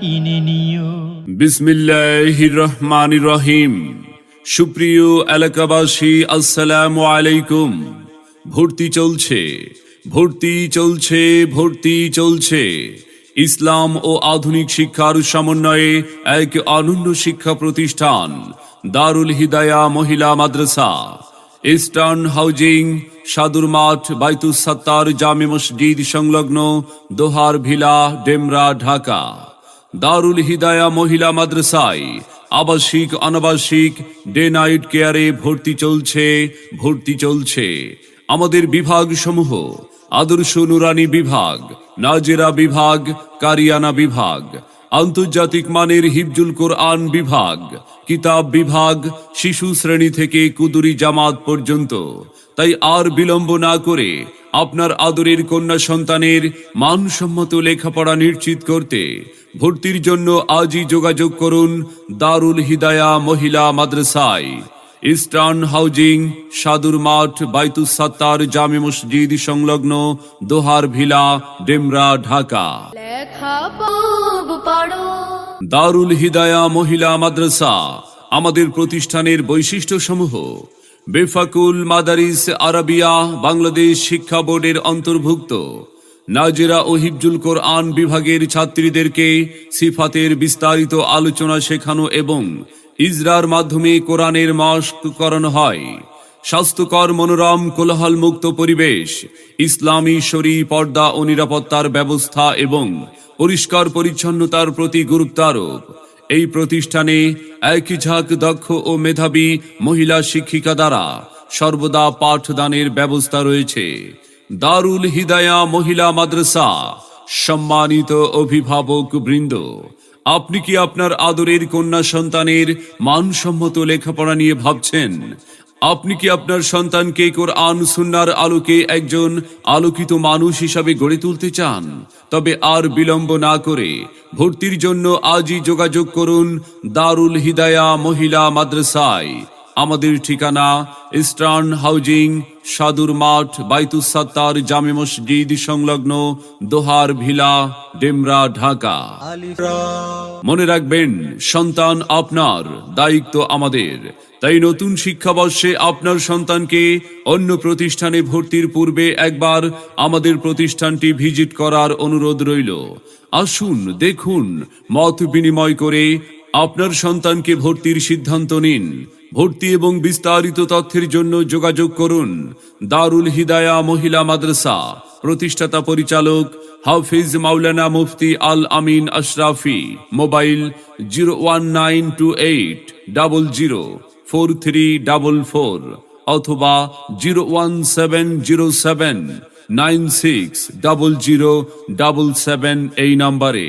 কিনে নিও। রহিম সুপ্রিয় এলাকাবাসী, আসসালামু আলাইকুম। ভর্তি চলছে ভর্তি চলছে ভর্তি চলছে। ইসলাম ও আধুনিক শিক্ষার সমন্বয়ে এক অনন্য শিক্ষা প্রতিষ্ঠান, দারুল হিদায়া মহিলা মাদ্রাসা, ইস্টার্ন হাউজিং সাদুর মাঠ বাইতুস সাত্তার জামে মসজিদ সংলগ্ন দোহার ভিলা, ডেমরা, ঢাকা। দারুল হিদায়া মহিলা মাদ্রাসায় আবাসিক, অনাবাসিক, ডে নাইট কেয়ারে ভর্তি চলছে ভর্তি চলছে। আমাদের বিভাগ সমূহ আদর্শ নুরানি বিভাগ, নাজেরা বিভাগ, কারিয়ানা বিভাগ, আন্তর্জাতিক মানের হিফজুল কোরআন বিভাগ, কিতাব বিভাগ, শিশু শ্রেণি থেকে কুদুরি জামাত পর্যন্ত। তাই আর বিলম্ব না করে আপনার আদরের কন্যা সন্তানের মানসম্মত লেখাপড়া নিশ্চিত করতে ভর্তির জন্য আজই যোগাযোগ করুন দারুল হিদায়া মহিলা মাদ্রাসায়। ইস্টার্ন হাউজিং সাদুর মাঠ বাইতুস সাত্তার জামে মসজিদ সংলগ্ন দোহার ভিলা ডেমরা ঢাকা। দারুল হিদায়া মহিলা মাদ্রাসা আমাদের প্রতিষ্ঠানের বৈশিষ্ট্য সমূহ বেফাকুল মাদারিস আরাবিয়া বাংলাদেশ শিক্ষা বোর্ডের অন্তর্ভুক্ত। নাজেরা ও হিফজুল কোরআন বিভাগের ছাত্রীদেরকে সিফাতের বিস্তারিত আলোচনা শেখানো এবং ইজরার মাধ্যমে কোরআনের মাস্ক করানো হয়। স্বাস্থ্যকর, মনোরম কোলাহল মুক্ত পরিবেশ, ইসলামী শরী, পর্দা ও নিরাপত্তার ব্যবস্থা এবং পরিষ্কার পরিচ্ছন্নতার প্রতি গুরুত্বারোপ। এই প্রতিষ্ঠানে একই ঝাঁক দক্ষ ও মেধাবী মহিলা শিক্ষিকা দ্বারা সর্বদা পাঠদানের ব্যবস্থা রয়েছে। দারুল হিদায়া মহিলা মাদ্রাসা, সম্মানিত অভিভাবক বৃন্দ, আপনি কি আপনার আদরের কন্যা সন্তানের মানসম্মত লেখাপড়া নিয়ে ভাবছেন? আপনি কি আপনার সন্তানকে কোরআন সুন্নার আলোকে একজন আলোকিত মানুষ হিসাবে গড়ে তুলতে চান? তবে আর বিলম্ব না করে ভর্তির জন্য আজই যোগাযোগ করুন দারুল হিদায়া মহিলা মাদ্রাসায়। আমাদের ঠিকানা ইস্টার্ন হাউজিং, সাদুর মাঠ, বাইতুস সাত্তার, জামে মসজিদ, সংলগ্ন দোহার ভিলা, ডেমরা, ঢাকা। মনে রাখবেন, সন্তান আপনার, দায়িত্ব আমাদের। তাই নতুন শিক্ষাবর্ষে আপনার সন্তানকে অন্য প্রতিষ্ঠানে ভর্তির পূর্বে একবার আমাদের প্রতিষ্ঠানটি ভিজিট করার অনুরোধ রইল। আসুন, দেখুন, মত বিনিময় করে আপনার সন্তানকে ভর্তির সিদ্ধান্ত নিন। ভর্তি এবং বিস্তারিত তথ্যের জন্য যোগাযোগ করুন দারুল হিদায়া মহিলা মাদ্রাসা। প্রতিষ্ঠাতা পরিচালক Hafiz Maulana Mufti Al Amin Ashrafi. Mobile zero one nine two eight double zero four three double four অথবা zero one seven zero seven nine six double zero double seven এই নম্বরে।